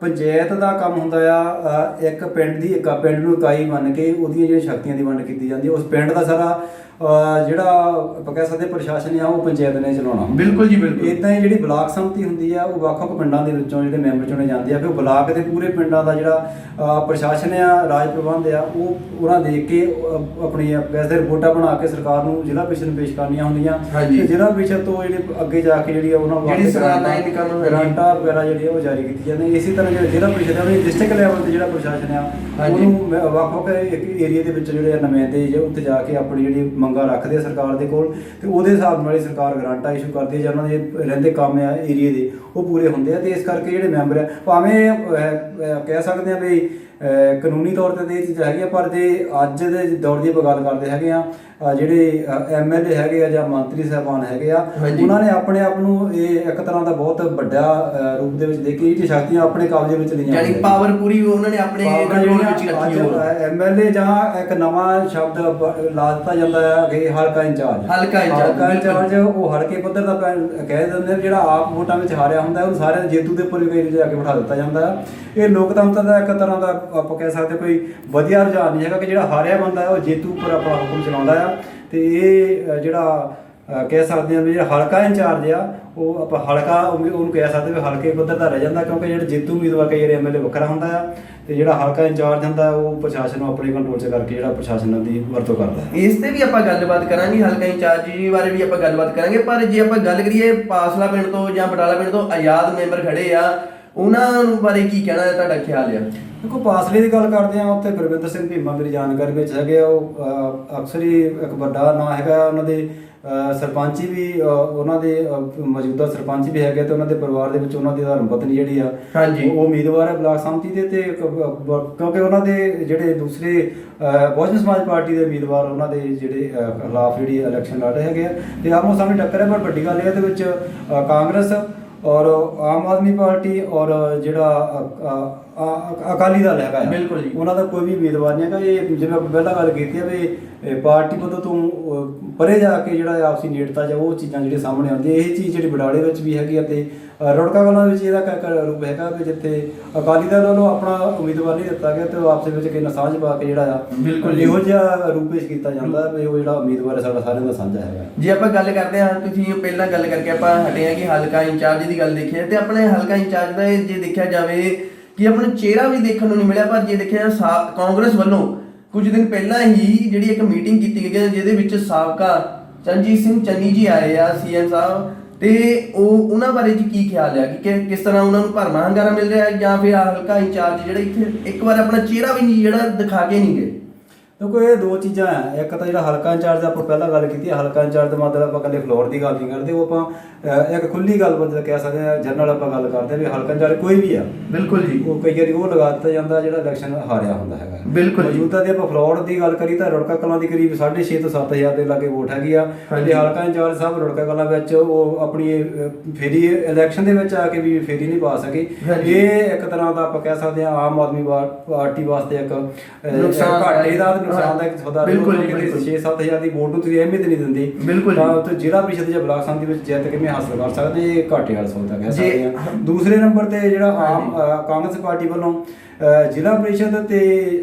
ਪੰਚਾਇਤ ਦਾ ਕੰਮ ਹੁੰਦਾ ਆ ਇੱਕ ਪਿੰਡ ਦੀ ਇੱਕ ਪਿੰਡ ਨੂੰ ਇਕਾਈ ਮੰਨ ਕੇ ਉਹਦੀਆਂ ਜਿਹੜੀਆਂ ਸ਼ਕਤੀਆਂ ਦੀ ਵੰਡ ਕੀਤੀ ਜਾਂਦੀ ਹੈ ਉਸ ਪਿੰਡ ਦਾ ਸਾਰਾ ਜਿਹੜਾ ਆਪਾਂ ਕਹਿ ਸਕਦੇ ਪ੍ਰਸ਼ਾਸਨ ਆ ਉਹ ਪੰਚਾਇਤ ਨੇ ਚਲਾਉਣਾ ਬਿਲਕੁਲ ਜੀ ਬਿਲਕੁਲ ਇਦਾਂ ਹੀ ਜਿਹੜੀ ਬਲਾਕ ਸੰਮਤੀ ਹੁੰਦੀ ਆ ਉਹ ਵੱਖ-ਵੱਖ ਪਿੰਡਾਂ ਦੇ ਵਿੱਚੋਂ ਜਿਹੜੇ ਮੈਂਬਰ ਚੁਣੇ ਜਾਂਦੇ ਆ ਫਿਰ ਬਲਾਕ ਦੇ ਪੂਰੇ ਪਿੰਡਾਂ ਦਾ ਜਿਹੜਾ ਪ੍ਰਸ਼ਾਸਨ ਆ ਰਾਜ ਪ੍ਰਬੰਧ ਆ ਉਹ ਉਹਨਾਂ ਦੇਖ ਕੇ ਆਪਣੀ ਵੈਸੇ ਰਿਪੋਰਟਾਂ ਬਣਾ ਕੇ ਸਰਕਾਰ ਨੂੰ ਜ਼ਿਲ੍ਹਾ ਪ੍ਰੀਸ਼ਦ ਨੂੰ ਪੇਸ਼ ਕਰਨੀਆਂ ਹੁੰਦੀਆਂ। ਤੇ ਜ਼ਿਲ੍ਹਾ ਪ੍ਰੀਸ਼ਦ ਤੋਂ ਜਿਹੜੇ ਅੱਗੇ ਜਾ ਕੇ ਜਿਹੜੀ ਆ ਉਹਨਾਂ ਜਿਹੜੀ ਸਰਾਹਨਾ income ਹੁੰਦੀ। ਗ੍ਰਾਂਟਾਂ ਵਗੈਰਾ ਜਿਹੜੀ ਉਹ ਜਾਰੀ ਕੀਤੀ ਜਾਂਦੀ ਇਸੇ ਤਰ੍ਹਾਂ ਜਿਹੜਾ ਜ਼ਿਲ੍ਹਾ ਪ੍ਰੀਸ਼ਦ ਆ ਉਹਦੀ ਡਿਸਟ੍ਰਿਕਟ ਲੈਵਲ ਤੇ ਜਿਹੜਾ ਪ੍ਰਸ਼ਾਸਨ ਆ। ਉਹਨੂੰ ਵੱਖ-ਵੱਖ ਇੱਕ ਏਰੀਆ ਦੇ ਵਿੱਚ ਜਿਹੜੇ ਨੁਮਾਇੰਦੇ ਜੇ ਉੱਥੇ ਜਾ ਕੇ ਆਪਣੀ ਜਿਹੜੀ ਮੰਗਾਂ ਰੱਖਦੇ ਆ ਸਰਕਾਰ ਦੇ ਕੋਲ ਤੇ ਉਹਦੇ ਹਿਸਾਬ ਨਾਲ ਹੀ ਸਰਕਾਰ ਗ੍ਰਾਂਟਾਂ ਇਸ਼ੂ ਕਰਦੀ ਹੈ ਜਾਂ ਉਹਨਾਂ ਦੇ ਰਹਿੰਦੇ ਕੰਮ ਆ ਏਰੀਏ ਦੇ, ਉਹ ਪੂਰੇ ਹੁੰਦੇ ਆ ਤੇ ਇਸ ਕਰਕੇ ਜਿਹੜੇ ਮੈਂਬਰ ਆ, ਭਾਵੇਂ ਕਹਿ ਸਕਦੇ ਆ ਵੀ ਕਾਨੂੰਨੀ ਤੌਰ ਤੇ ਇਹ ਚੀਜ਼ ਹੈਗੀ ਆ ਪਰ ਜੇ ਅੱਜ ਦੇ ਦੌਰ ਦੀ ਗੱਲ ਕਰਦੇ ਹੈਗੇ ਆ ਜਿਹੜੇ ਐਮਐਲਏ ਹੈਗੇ ਆ ਜਾਂ ਮੰਤਰੀ ਸਾਹਿਬਾਨ ਹੈਗੇ ਆ। ਉਹਨਾਂ ਨੇ ਆਪਣੇ ਆਪ ਨੂੰ ਇਹ ਇੱਕ ਤਰ੍ਹਾਂ ਦਾ ਬਹੁਤ ਵੱਡਾ ਰੂਪ ਦੇ ਵਿੱਚ ਦੇਖੀ ਕਿ ਸ਼ਕਤੀਆਂ ਆਪਣੇ ਕਬਜ਼ੇ ਵਿੱਚ ਲਈਆਂ ਯਾਨੀ। ਪਾਵਰ ਪੂਰੀ ਉਹਨਾਂ ਨੇ ਆਪਣੇ ਕੰਟਰੋਲ ਵਿੱਚ ਰੱਖੀ ਹੋਈ ਹੈ ਐਮਐਲਏ ਜਾਂ ਇੱਕ ਨਵਾਂ ਸ਼ਬਦ ਲਾ ਦਿੱਤਾ ਜਾਂਦਾ ਹੈ ਕਿ ਹਲਕਾ ਇੰਚਾਰਜ ਹਲਕਾ ਇੰਚਾਰਜ, ਹਲਕਾ। ਇੰਚਾਰਜ ਉਹ ਹਲਕੇ ਪੱਧਰ ਦਾ ਕਹਿ ਦਿੰਦੇ ਨੇ ਜਿਹੜਾ ਆਪ ਵੋਟਾਂ ਵਿੱਚ ਹਾਰਿਆ ਹੁੰਦਾ ਉਹ ਸਾਰਿਆਂ ਦੇ ਜੇਤੂ ਦੇ ਉੱਪਰ ਵੀ ਜਾ ਕੇ ਬਿਠਾ ਦਿੱਤਾ ਜਾਂਦਾ ਹੈ ਇਹ ਲੋਕਤੰਤਰ ਦਾ ਇੱਕ ਤਰ੍ਹਾਂ ਦਾ ਆਪਾਂ ਕਹਿ ਸਕਦੇ ਕੋਈ ਵਧੀਆ ਰੁਝਾਨ ਨਹੀਂ ਹੈਗਾ ਕਿ ਜਿਹੜਾ ਹਾਰਿਆ ਬੰਦਾ ਹੈ, ਉਹ ਜੇਤੂ ਉੱਪਰ ਆਪਣਾ ਹੁਕਮ ਚਲਾਉਂਦਾ ਆ। ਤੇ ਇਹ ਜਿਹੜਾ ਕਹਿ ਸਕਦੇ ਹਾਂ ਵੀ ਜਿਹੜਾ ਹਲਕਾ ਇੰਚਾਰਜ ਆ, ਉਹ ਆਪਾਂ ਹਲਕਾ ਉਹਨੂੰ ਉਹਨੂੰ ਕਹਿ ਸਕਦੇ ਵੀ ਹਲਕੇ ਪੱਧਰ ਦਾ ਰਹਿ ਜਾਂਦਾ ਕਿਉਂਕਿ ਜਿਹੜਾ ਜੇਤੂ ਉਮੀਦਵਾਰ ਕਈ ਵਾਰ ਐਮਐਲਏ ਵੱਖਰਾ ਹੁੰਦਾ ਆ ਤੇ ਜਿਹੜਾ ਹਲਕਾ ਇੰਚਾਰਜ ਹੁੰਦਾ, ਉਹ ਪ੍ਰਸ਼ਾਸਨ ਨੂੰ ਆਪਣੇ ਕੰਟਰੋਲ 'ਚ ਕਰਕੇ ਜਿਹੜਾ ਪ੍ਰਸ਼ਾਸਨ ਦੀ ਵਰਤੋਂ ਕਰਦਾ ਹੈ। ਇਸ ਤੇ ਵੀ ਆਪਾਂ ਗੱਲਬਾਤ ਕਰਾਂਗੇ, ਹਲਕਾ ਇੰਚਾਰਜ ਜੀ ਬਾਰੇ ਵੀ ਆਪਾਂ ਗੱਲਬਾਤ ਕਰਾਂਗੇ, ਪਰ ਜੇ ਆਪਾਂ ਗੱਲ ਕਰੀਏ ਪਾਸਲਾ ਪਿੰਡ ਤੋਂ ਜਾਂ ਬਟਾਲਾ ਪਿੰਡ ਤੋਂ, ਆਜ਼ਾਦ ਮੈਂਬਰ ਖੜੇ ਆ ਉਹਨਾਂ ਨੂੰ ਬਾਰੇ ਕੀ ਕਹਿਣਾ ਹੈ ਤੁਹਾਡਾ ਖਿਆਲ ਆ ਦੇਖੋ ਪਾਸਲੇ ਦੀ ਗੱਲ ਕਰਦੇ ਆ ਉੱਥੇ ਗੁਰਵਿੰਦਰ ਸਿੰਘ ਭੀਮਾ ਮੇਰੀ ਜਾਣਕਾਰੀ ਵਿੱਚ ਹੈਗੇ ਆ ਉਹ ਅਕਸਰ ਹੀ ਇੱਕ ਵੱਡਾ ਨਾਂ ਹੈਗਾ ਉਹਨਾਂ ਦੇ ਸਰਪੰਚੀ ਵੀ ਉਹਨਾਂ ਦੇ ਮੌਜੂਦਾ ਸਰਪੰਚ ਵੀ ਹੈਗੇ ਤੇ ਉਹਨਾਂ ਦੇ ਪਰਿਵਾਰ ਦੇ ਵਿੱਚ ਉਹਨਾਂ ਦੀ ਧਰਮ ਪਤਨੀ ਜਿਹੜੀ ਆ। ਉਹ ਉਮੀਦਵਾਰ ਹੈ ਬਲਾਕ ਸੰਮਤੀ ਦੇ ਤੇ ਕਿਉਂਕਿ ਉਹਨਾਂ ਦੇ ਜਿਹੜੇ ਦੂਸਰੇ ਬਹੁਜਨ ਸਮਾਜ ਪਾਰਟੀ ਦੇ ਉਮੀਦਵਾਰ ਉਹਨਾਂ ਦੇ ਜਿਹੜੇ ਖਿਲਾਫ ਜਿਹੜੀ ਇਲੈਕਸ਼ਨ ਲੜ ਰਹੇ ਹੈਗੇ ਤੇ ਆਮੋ ਸਾਹਮਣੇ ਟੱਕਰ ਹੈ ਪਰ ਵੱਡੀ ਗੱਲ ਇਹ ਹੈ ਇਹਦੇ ਵਿੱਚ ਕਾਂਗਰਸ ਔਰ ਆਮ ਆਦਮੀ ਪਾਰਟੀ ਔਰ ਜਿਹੜਾ ਅਕਾਲੀ ਦਲ ਹੈਗਾ। ਬਿਲਕੁਲ ਜੀ। ਉਹਨਾਂ ਦਾ ਕੋਈ ਵੀ ਉਮੀਦਵਾਰ ਨਹੀਂ ਹੈਗਾ ਇਹ ਜਿਵੇਂ ਆਪਾਂ ਪਹਿਲਾਂ ਗੱਲ ਕੀਤੀ ਹੈ ਵੀ ਪਾਰਟੀ ਵੱਲੋਂ ਤੋਂ ਪਰੇ ਜਾ ਕੇ ਜਿਹੜਾ ਆਪਸੀ ਨੇੜਤਾ ਜਾਂ ਉਹ ਚੀਜ਼ਾਂ ਜਿਹੜੀਆਂ ਸਾਹਮਣੇ ਆਉਂਦੀਆਂ ਇਹ ਚੀਜ਼ ਜਿਹੜੀ ਬਡਾਲੇ ਵਿੱਚ ਵੀ ਹੈਗੀ ਆ ਤੇ ਰੁੜਕਾ ਕਲਾਂ ਵਿੱਚ ਇਹਦਾ ਕ- ਕ- ਰੂਪ ਹੈਗਾ ਕਿ ਜਿੱਥੇ ਅਕਾਲੀ ਦਲ ਵੱਲੋਂ ਆਪਣਾ ਉਮੀਦਵਾਰ ਨਹੀਂ ਦਿੱਤਾ ਗਿਆ ਤੇ ਉਹ ਆਪਸ ਵਿੱਚ ਕਿੰਨਾ ਸਾਂਝ ਪਾ ਕੇ ਜਿਹੜਾ ਆ ਬਿਲਕੁਲ। ਇਹੋ ਜਿਹਾ ਰੂਪ ਪੇਸ਼ ਕੀਤਾ ਜਾਂਦਾ ਵੀ ਉਹ ਜਿਹੜਾ ਉਮੀਦਵਾਰ ਸਾਡਾ ਸਾਰਿਆਂ ਦਾ ਸਾਂਝਾ ਹੈਗਾ ਜੇ ਆਪਾਂ ਗੱਲ ਕਰਦੇ ਹਾਂ ਤੁਸੀਂ ਪਹਿਲਾਂ ਗੱਲ ਕਰਕੇ ਆਪਾਂ ਹਟੇ ਆ ਕਿ ਹਲਕਾ ਇੰਚਾਰਜ ਦੀ ਗੱਲ ਦੇਖੀ ਹੈ ਤੇ ਆਪਣੇ ਹਲਕਾ ਇੰਚਾਰਜ ਦਾ ਜੇ ਦੇਖਿਆ ਜਾਵੇ ਕਿ ਆਪਣਾ ਚਿਹਰਾ ਵੀ ਦੇਖਣ ਨੂੰ ਨਹੀਂ ਮਿਲਿਆ ਪਰ ਜੇ ਦੇਖਿਆ ਕਾਂਗਰਸ ਵੱਲੋਂ ਕੁਝ ਦਿਨ ਪਹਿਲਾਂ ਹੀ ਜਿਹੜੀ ਇੱਕ ਮੀਟਿੰਗ ਕੀਤੀ ਗਈ ਜਿਹਦੇ ਵਿੱਚ ਸਾਬਕਾ ਚੰਜੀਤ ਸਿੰਘ ਚੰਨੀ ਜੀ ਆਏ ਆ ਸੀਐਮ ਸਾਹਿਬ ਤੇ ਉਹ ਉਹਨਾਂ ਬਾਰੇ ਜੀ ਕੀ ਖਿਆਲ ਹੈ ਕਿ ਕਿਸ ਤਰ੍ਹਾਂ ਉਹਨਾਂ ਨੂੰ ਭਰਮਾ ਹੰਗਾਰਾ ਮਿਲ ਰਿਹਾ ਹੈ ਜਾਂ ਫਿਰ ਹਲਕਾ ਇੰਚਾਰਜ ਜਿਹੜਾ ਇੱਥੇ ਇੱਕ ਵਾਰ ਆਪਣਾ ਚਿਹਰਾ ਵੀ ਨਹੀਂ ਜਿਹੜਾ ਦਿਖਾ ਕੇ ਨਹੀਂ ਗਏ? ਦੇਖੋ ਇਹ ਦੋ ਚੀਜ਼ਾਂ ਆ ਇੱਕ ਤਾਂ ਜਿਹੜਾ ਹਲਕਾ ਇੰਚਾਰਜ ਆਪਾਂ ਪਹਿਲਾਂ ਗੱਲ ਕੀਤੀ ਹੈ ਹਲਕਾ ਇੰਚਾਰਜ ਦਾ ਮਤਲਬ ਆਪਾਂ ਕੱਲੇ ਫਲੋਰ ਦੀ ਗੱਲ ਨਹੀਂ ਕਰਦੇ ਉਹ ਆਪਾਂ ਇੱਕ ਖੁੱਲੀ ਗੱਲਬਾਤ ਕਹਿ ਸਕਦੇ ਆ ਜਨਰਲ ਆਪਾਂ ਗੱਲ ਕਰਦੇ ਆ ਵੀ ਹਲਕਾ ਇੰਚਾਰਜ ਕੋਈ ਵੀ ਆ ਬਿਲਕੁਲ ਜੀ ਉਹ ਕਈ ਵਾਰੀ ਉਹ ਲਗਾ ਦਿੱਤਾ ਜਾਂਦਾ ਜਿਹੜਾ ਇਲੈਕਸ਼ਨ ਹਾਰਿਆ ਹੁੰਦਾ ਹੈਗਾ ਬਿਲਕੁਲ। ਮੌਜੂਦਾ ਦੀ ਆਪਾਂ ਫਲੋਰ ਦੀ ਗੱਲ ਕਰੀ ਤਾਂ ਰੁੜਕਾ ਕਲਾਂ ਦੀ ਕਰੀਬ 6.5 ਤੋਂ 7000 ਦੇ ਲਾਗੇ ਵੋਟ ਹੈਗੀ ਆ। ਤੇ ਹਲਕਾ ਇੰਚਾਰਜ ਸਾਹਿਬ ਰੁੜਕਾ ਕਲਾਂ ਵਿੱਚ ਉਹ ਆਪਣੀ ਫੇਰੀ ਇਲੈਕਸ਼ਨ ਦੇ ਵਿੱਚ ਆ ਕੇ ਵੀ ਫੇਰੀ ਨਹੀਂ ਪਾ ਸਕੇ। ਇਹ ਇੱਕ ਤਰ੍ਹਾਂ ਦਾ ਆਪਾਂ ਕਹਿ ਸਕਦੇ ਆ ਆਮ ਆਦਮੀ ਪਾਰਟੀ ਵਾਸਤੇ ਇੱਕ ਘਾਟੇ ਦਾ ਨੁਕਸਾਨ ਦਾ ਇੱਕ ਸੌਦਾ ਜੀ, ਬਿਲਕੁਲ। 6-7000 ਦੀ ਵੋਟ ਨੂੰ ਤੁਸੀਂ ਅਹਿਮੀਅਤ ਨਹੀਂ ਦਿੰਦੇ ਬਿਲਕੁਲ। ਤਾਂ ਉੱਥੇ ਜ਼ਿਲ੍ਹਾ ਪ੍ਰੀਸ਼ਦ ਜਾਂ ਬਲਾਕ ਸੰਮਤੀ ਵਿੱਚ ਜਿੱਤ ਕਿਵੇਂ ਹਾਸਲ ਕਰ ਸਕਦੇ ਇਹ ਘਾਟੇ ਵਾਲਾ ਸੌਦਾ ਕਹਿ ਸਕਦੇ ਆ ਦੂਸਰੇ ਨੰਬਰ ਤੇ ਜਿਹੜਾ ਆਮ ਕਾਂਗਰਸ ਪਾਰਟੀ ਵੱਲੋਂ ਜ਼ਿਲ੍ਹਾ ਪ੍ਰੀਸ਼ਦ ਤੇ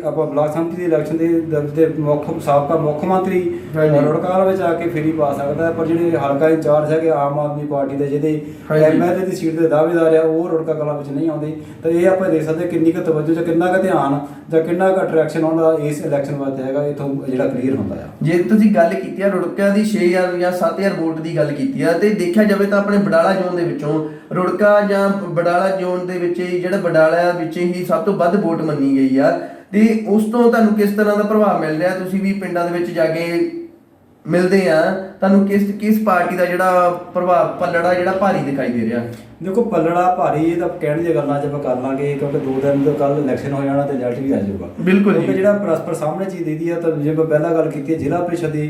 ਆਪਾਂ ਬਲਾਕ ਸੰਮਤੀ ਦੇ ਇਲੈਕਸ਼ਨ ਦੇ ਦ- ਦੇ ਮੁੱਖ ਸਾਬਕਾ ਮੁੱਖ ਮੰਤਰੀ ਹਾਂਜੀ। ਰੁੜਕਾਲ ਵਿੱਚ ਆ ਕੇ ਫੇਰੀ ਪਾ ਸਕਦਾ ਹੈ, ਪਰ ਜਿਹੜੇ ਹਲਕਾ ਇੰਚਾਰਜ ਹੈਗੇ ਆਮ ਆਦਮੀ ਪਾਰਟੀ ਦੇ ਜਿਹਦੇ ਹਾਂਜੀ। ਐਮਐਲਏ ਦੀ ਸੀਟ ਦੇ ਦਾਅਵੇਦਾਰ ਆ ਉਹ ਰੁੜਕਾ ਕਲਾਂ ਵਿੱਚ ਨਹੀਂ ਆਉਂਦੇ ਤਾਂ ਇਹ ਆਪਾਂ ਦੇਖ ਸਕਦੇ ਹਾਂ ਕਿੰਨੀ ਕੁ ਤਵੱਜੋ ਜਾਂ ਕਿੰਨਾ ਕੁ ਧਿਆਨ ਜਾਂ ਕਿੰਨਾ ਕੁ ਅਟਰੈਕਸ਼ਨ ਉਹਨਾਂ ਦਾ ਇਸ ਇਲੈਕਸ਼ਨ ਵਾਸਤੇ ਹੈਗਾ ਇਥੋਂ ਜਿਹੜਾ ਕਲੀਅਰ ਹੁੰਦਾ ਆ ਜੇ ਤੁਸੀਂ ਗੱਲ ਕੀਤੀ ਆ ਰੁੜਕਾ ਦੀ 6000 ਜਾਂ 7000 ਵੋਟ ਦੀ ਗੱਲ ਕੀਤੀ ਆ ਤੇ ਦੇਖਿਆ ਜਾਵੇ ਤਾਂ ਆਪਣੇ ਬਡਾਲਾ ਜ਼ੋਨ ਦੇ ਵਿੱਚੋਂ ਰੁੜਕਾ ਜਾਂ ਬਡਾਲਾ ਜ਼ੋਨ ਦੇ ਵਿੱਚ ਹੀ ਜਿਹੜਾ ਬਡਾਲਾ ਵਿੱਚ ਹੀ ਸਭ ਤੋਂ ਵੱਧ ਵੋਟ ਮੰਨੀ ਗਈ ਆ। ਤੇ ਉਸ ਤੋਂ ਤੁਹਾਨੂੰ ਕਿਸ ਤਰ੍ਹਾਂ ਦਾ ਪ੍ਰਭਾਵ ਮਿਲ ਰਿਹਾ? ਤੁਸੀਂ ਵੀ ਪਿੰਡਾਂ ਦੇ ਵਿੱਚ ਜਾ ਕੇ ਮਿਲਦੇ ਆ। ਤੁਹਾਨੂੰ ਕਿਸ ਕਿਸ ਪਾਰਟੀ ਦਾ ਜਿਹੜਾ ਪ੍ਰਭਾਵ ਪੱਲੜਾ ਜਿਹੜਾ ਭਾਰੀ ਦਿਖਾਈ ਦੇ ਰਿਹਾ? ਦੇਖੋ ਪੱਲੜਾ ਭਾਰੀ ਇਹ ਤਾਂ ਕਹਿਣ ਦੀਆਂ ਗੱਲਾਂ 'ਚ ਆਪਾਂ ਕਰ ਲਾਂਗੇ ਕਿਉਂਕਿ ਦੋ ਦਿਨ ਤੋਂ ਕੱਲ ਇਲੈਕਸ਼ਨ ਹੋ ਜਾਣਾ ਤੇ ਰਿਜ਼ਲਟ ਵੀ ਆ ਜਾਊਗਾ ਬਿਲਕੁਲ ਜੀ। ਜਿਹੜਾ ਪਰਸਪਰ ਸਾਹਮਣੇ ਚੀਜ਼ ਦੀਦੀ ਆ ਤਾਂ ਜੇ ਪਹਿਲਾਂ ਗੱਲ ਕੀਤੀ ਹੈ ਜ਼ਿਲ੍ਹਾ ਪ੍ਰੀਸ਼ਦ ਦੀ।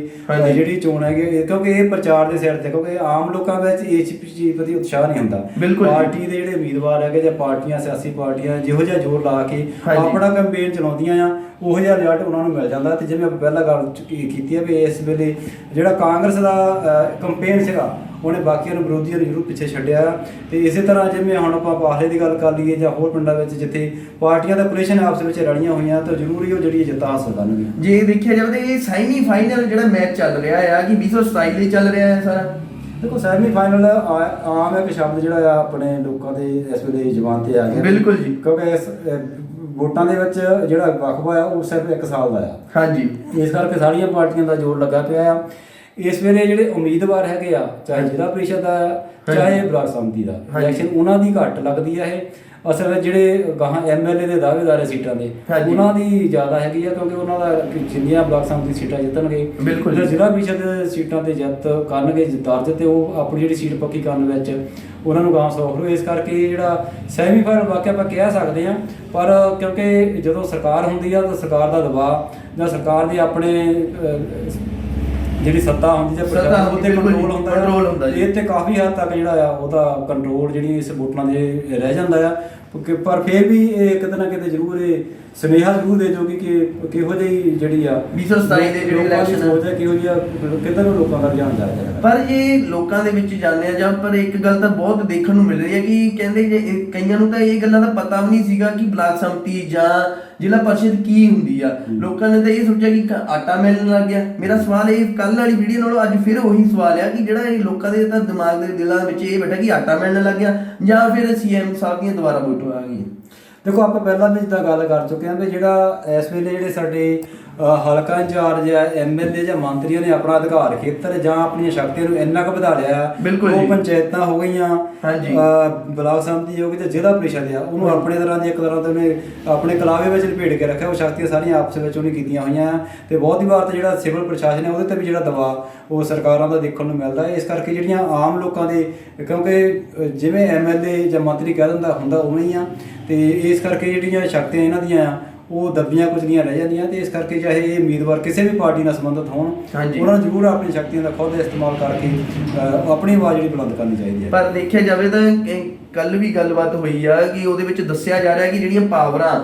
ਜਿਹੜੀ ਚੋਣ ਹੈਗੀ ਇਹ- ਕਿਉਂਕਿ ਇਹ ਪ੍ਰਚਾਰ ਦੇ ਸਾਈਡ ਤੇ ਕਿਉਂਕਿ ਆਮ ਲੋਕਾਂ ਵਿੱਚ ਇਸ ਚੀਜ਼ ਪ੍ਰਤੀ ਉਤਸ਼ਾਹ ਨਹੀਂ ਹੁੰਦਾ। ਪਾਰਟੀ ਦੇ ਜਿਹੜੇ ਉਮੀਦਵਾਰ ਹੈਗੇ ਜਾਂ ਪਾਰਟੀਆਂ ਸਿਆਸੀ ਪਾਰਟੀਆਂ ਜਿਹੋ ਜਿਹਾ ਜ਼ੋਰ ਲਾ ਕੇ। ਆਪਣਾ ਕੈਂਪੇਨ ਚਲਾਉਂਦੀਆਂ ਆ ਉਹੋ ਜਿਹਾ ਰਿਜ਼ਲਟ ਉਹਨਾਂ ਨੂੰ ਮਿਲ ਜਾਂਦਾ ਤੇ ਜਿਵੇਂ ਪਹਿਲਾਂ ਗੱਲ ਕੀਤੀ ਹੈ ਵੀ ਇਸ ਵੇਲੇ ਜਿਹੜਾ ਕਾਂਗਰਸ ਦਾ ਕੈਂਪੇਨ ਸੀਗਾ ਉਹਨੇ ਬਾਕੀਆਂ ਨੂੰ ਵਿਰੋਧੀਆਂ ਨੂੰ ਜ਼ਰੂਰ ਪਿੱਛੇ ਛੱਡਿਆ। ਤੇ ਇਸੇ ਤਰ੍ਹਾਂ ਜਿਵੇਂ ਹੁਣ ਆਪਾਂ ਪਾਹਲੇ ਦੀ ਗੱਲ ਕਰ ਲਈਏ ਜਾਂ ਹੋਰ ਪਿੰਡਾਂ ਵਿੱਚ ਜਿੱਥੇ ਪਾਰਟੀਆਂ ਦਾ ਆਪਰੇਸ਼ਨ ਆਪਸ ਵਿੱਚ ਰਲੀਆਂ ਹੋਈਆਂ ਤਾਂ ਜ਼ਰੂਰੀ ਉਹ ਜਿਹੜੀ ਜਿੱਤ ਹਾਸਲ ਕਰਨਗੇ ਜੇ ਦੇਖਿਆ ਜਾਵੇ ਤਾਂ ਇਹ ਸੈਮੀ ਫਾਈਨਲ ਜਿਹੜਾ ਮੈਚ ਚੱਲ ਰਿਹਾ ਆ ਕਿ 2027 ਲਈ ਚੱਲ ਰਿਹਾ ਹੈ ਸਾਰਾ? ਦੇਖੋ ਸੈਮੀ ਫਾਈਨਲ ਆਮ ਇੱਕ ਸ਼ਬਦ ਜਿਹੜਾ ਆ ਆਪਣੇ ਲੋਕਾਂ ਦੇ ਇਸ ਵੇਲੇ ਜ਼ੁਬਾਨ ਤੇ ਆ ਗਿਆ। ਬਿਲਕੁਲ ਜੀ। ਕਿਉਂਕਿ ਇਸ ਵੋਟਾਂ ਦੇ ਵਿੱਚ ਜਿਹੜਾ ਵਕਫਾ ਆ ਉਹ ਸਿਰਫ ਇੱਕ ਸਾਲ ਦਾ ਆ। ਹਾਂਜੀ। ਇਸ ਕਰਕੇ ਸਾਰੀਆਂ ਪਾਰਟੀਆਂ ਦਾ ਜ਼ੋਰ ਲੱਗਾ ਪਿਆ ਆ। ਇਸ ਵੇਲੇ ਜਿਹੜੇ ਉਮੀਦਵਾਰ ਹੈਗੇ ਆ ਚਾਹੇ ਜ਼ਿਲ੍ਹਾ ਪ੍ਰੀਸ਼ਦ ਦਾ ਚਾਹੇ ਬਲਾਕ ਸੰਮਤੀ ਦਾ। ਇਲੈਕਸ਼ਨ ਉਹਨਾਂ ਦੀ ਘੱਟ ਲੱਗਦੀ ਆ ਇਹ ਅਸਲ ਵਿੱਚ ਜਿਹੜੇ ਗਾਹਾਂ ਐਮਐਲਏ ਦੇ ਦਾਅਵੇਦਾਰ ਆ ਸੀਟਾਂ ਦੇ। ਉਹਨਾਂ ਦੀ ਜ਼ਿਆਦਾ ਹੈਗੀ ਆ ਕਿਉਂਕਿ ਉਹਨਾਂ ਦਾ ਜਿੰਨੀਆਂ ਬਲਾਕ ਸੰਮਤੀ ਸੀਟਾਂ ਜਿੱਤਣਗੇ ਬਿਲਕੁਲ। ਜ਼ਿਲ੍ਹਾ ਪ੍ਰੀਸ਼ਦ ਸੀਟਾਂ ਤੇ ਜਿੱਤ ਕਰਨਗੇ ਦਰਜ ਤੇ ਉਹ ਆਪਣੀ ਜਿਹੜੀ ਸੀਟ ਪੱਕੀ ਕਰਨ ਵਿੱਚ ਉਹਨਾਂ ਨੂੰ ਗਾਂ ਸੌਖ ਲੋ ਇਸ ਕਰਕੇ ਜਿਹੜਾ ਸੈਮੀ ਫਾਈਨਲ ਵਾਕਿਆ ਆਪਾਂ ਕਹਿ ਸਕਦੇ ਆ ਪਰ ਕਿਉਂਕਿ ਜਦੋਂ ਸਰਕਾਰ ਹੁੰਦੀ ਆ ਤਾਂ ਸਰਕਾਰ ਦਾ ਦਬਾਅ ਜਾਂ ਸਰਕਾਰ ਦੇ ਆਪਣੇ ਜਿਹੜੀ ਸੱਤਾ ਹੁੰਦੀ ਜਾਂ ਸੱਤਾ ਪ੍ਰਸ਼ਾਸਨ ਹੁੰਦੀ, ਉੱਤੇ ਬਿਲਕੁਲ ਜੀ, ਕੰਟਰੋਲ ਹੁੰਦਾ control ਹੁੰਦਾ ਜੀ। ਇਹ ਤੇ ਕਾਫੀ ਹੱਦ ਤੱਕ ਜਿਹੜਾ ਆ ਉਹਦਾ ਕੰਟਰੋਲ ਜਿਹੜੀ ਇਸ ਵੋਟਾਂ ਦੇ ਰਹਿ ਜਾਂਦਾ ਆ ਪਰ ਫਿਰ ਵੀ ਇਹ ਕਿਤੇ ਨਾ ਕਿਤੇ ਜ਼ਰੂਰ ਇਹ ਸੁਨੇਹਾ ਜ਼ਰੂਰ ਦੇ ਜੋਗੀ ਕਿ ਕਿਹੋ ਜਿਹੀ ਜਿਹੜੀ ਆ 2027 ਦੇ ਜਿਹੜੇ ਲੋਕਾਂ ਦੀ election ਆ। ਸੋਚ ਹੈ ਕਿਹੋ ਜਿਹਾ ਕਿੱਧਰ ਨੂੰ ਲੋਕਾਂ ਦਾ ਰੁਝਾਨ ਜਾ ਰਿਹਾ ਹੈ ਪਰ ਜੇ ਲੋਕਾਂ ਦੇ ਵਿੱਚ ਜਾਂਦੇ ਆ ਜਾਂ ਪਰ ਇੱਕ ਗੱਲ ਤਾਂ ਬਹੁਤ ਦੇਖਣ ਨੂੰ ਮਿਲ ਰਹੀ ਹੈ ਕਿ ਕਹਿੰਦੇ ਜੇ ਇਹ- ਕਈਆਂ ਨੂੰ ਤਾਂ ਇਹ ਗੱਲਾਂ ਦਾ ਪਤਾ ਵੀ ਨਹੀਂ ਸੀਗਾ ਕਿ ਬਲਾਕ ਸੰਮਤੀ ਜਾਂ ਜ਼ਿਲ੍ਹਾ ਪਰਿਸ਼ਦ ਕੀ ਹੁੰਦੀ ਆ। ਲੋਕਾਂ ਨੇ ਤਾਂ ਇਹ ਸੋਚਿਆ ਕਿ ਕ- ਆਟਾ ਮਿਲਣ ਲੱਗ ਗਿਆ। ਮੇਰਾ ਸਵਾਲ ਇਹ ਕੱਲ ਵਾਲੀ ਵੀਡੀਓ ਨਾਲੋਂ ਅੱਜ ਫਿਰ ਉਹੀ ਸਵਾਲ ਆ ਕਿ ਜਿਹੜਾ ਇਹ ਲੋਕਾਂ ਦੇ ਤਾਂ ਦਿਮਾਗ ਦੇ ਦਿਲਾਂ ਵਿੱਚ ਇਹ ਬੈਠਾ ਕਿ ਆਟਾ ਮਿਲਣ ਲੱਗ ਗਿਆ ਜਾਂ ਫਿਰ ਸੀਐਮ ਸਾਹਿਬ ਦੀਆਂ ਦੁਬਾਰਾ ਵੋਟਾਂ ਆ ਗਈਆਂ। ਦੇਖੋ, ਆਪਾਂ ਪਹਿਲਾਂ ਵੀ ਜਿੱਦਾਂ ਗੱਲ ਕਰ ਚੁੱਕੇ ਹਾਂ ਵੀ ਜਿਹੜਾ ਇਸ ਵੇਲੇ ਜਿਹੜੇ ਸਾਡੇ ਹਲਕਾ ਇੰਚਾਰਜ ਆ ਐਮਐਲਏ ਜਾਂ ਮੰਤਰੀਆਂ ਨੇ ਆਪਣਾ ਅਧਿਕਾਰ ਖੇਤਰ ਜਾਂ ਆਪਣੀਆਂ ਸ਼ਕਤੀਆਂ ਨੂੰ ਇੰਨਾ ਕੁ ਵਧਾ ਲਿਆ ਉਹ ਜੀ। ਪੰਚਾਇਤਾਂ ਹੋ ਗਈਆਂ ਹਾਂਜੀ। ਬਲਾਕ ਸੰਮਤੀ ਹੋ ਗਈ ਤੇ ਜ਼ਿਲ੍ਹਾ ਪ੍ਰੀਸ਼ਦ ਆ ਉਹਨੂੰ ਆਪਣੇ ਤਰ੍ਹਾਂ ਦੀ ਇੱਕ ਤਰ੍ਹਾਂ ਤੋਂ ਉਹਨੇ ਆਪਣੇ ਕਲਾਵੇ ਵਿੱਚ ਲਪੇਟ ਕੇ ਰੱਖਿਆ ਉਹ ਸ਼ਕਤੀਆਂ ਸਾਰੀਆਂ ਆਪਸ ਵਿੱਚ ਉਹਨੇ ਕੀਤੀਆਂ ਹੋਈਆਂ ਤੇ ਬਹੁਤੀ ਵਾਰ ਤਾਂ ਜਿਹੜਾ ਸਿਵਲ ਪ੍ਰਸ਼ਾਸਨ ਹੈ ਉਹਦੇ ਤੇ ਵੀ ਜਿਹੜਾ ਦਬਾਅ ਉਹ ਸਰਕਾਰਾਂ ਦਾ ਦੇਖਣ ਨੂੰ ਮਿਲਦਾ ਹੈ ਇਸ ਕਰਕੇ ਜਿਹੜੀਆਂ ਆਮ ਲੋਕਾਂ ਦੇ ਕਿਉਂਕਿ ਜਿਵੇਂ ਐਮਐਲਏ ਜਾਂ ਮੰਤਰੀ ਕਹਿ ਦਿੰਦਾ ਹੁੰਦਾ ਉਵੇਂ ਹੀ ਆ ਤੇ ਇਸ ਕਰਕੇ ਜਿਹੜੀਆਂ ਸ਼ਕਤੀਆਂ ਇਹਨਾਂ ਦੀਆਂ ਆ ਉਹ ਦੱਬੀਆਂ ਕੁਚਲੀਆਂ ਰਹਿ ਜਾਂਦੀਆਂ ਤੇ ਇਸ ਕਰਕੇ ਚਾਹੇ ਇਹ ਉਮੀਦਵਾਰ ਕਿਸੇ ਵੀ ਪਾਰਟੀ ਨਾਲ ਸੰਬੰਧਿਤ ਹੋਣ। ਉਹਨਾਂ ਨੂੰ ਜ਼ਰੂਰ ਆਪਣੀ ਸ਼ਕਤੀਆਂ ਦਾ ਖੁਦ ਇਸਤੇਮਾਲ ਕਰਕੇ ਆਪਣੀ ਆਵਾਜ਼ ਜਿਹੜੀ ਬੁਲੰਦ ਕਰਨੀ ਚਾਹੀਦੀ ਹੈ। ਪਰ ਦੇਖਿਆ ਜਾਵੇ ਤਾਂ ਕੱਲ ਵੀ ਗੱਲਬਾਤ ਹੋਈ ਆ ਕਿ ਉਹਦੇ ਵਿੱਚ ਦੱਸਿਆ ਜਾ ਰਿਹਾ ਕਿ ਜਿਹੜੀਆਂ ਪਾਵਰਾਂ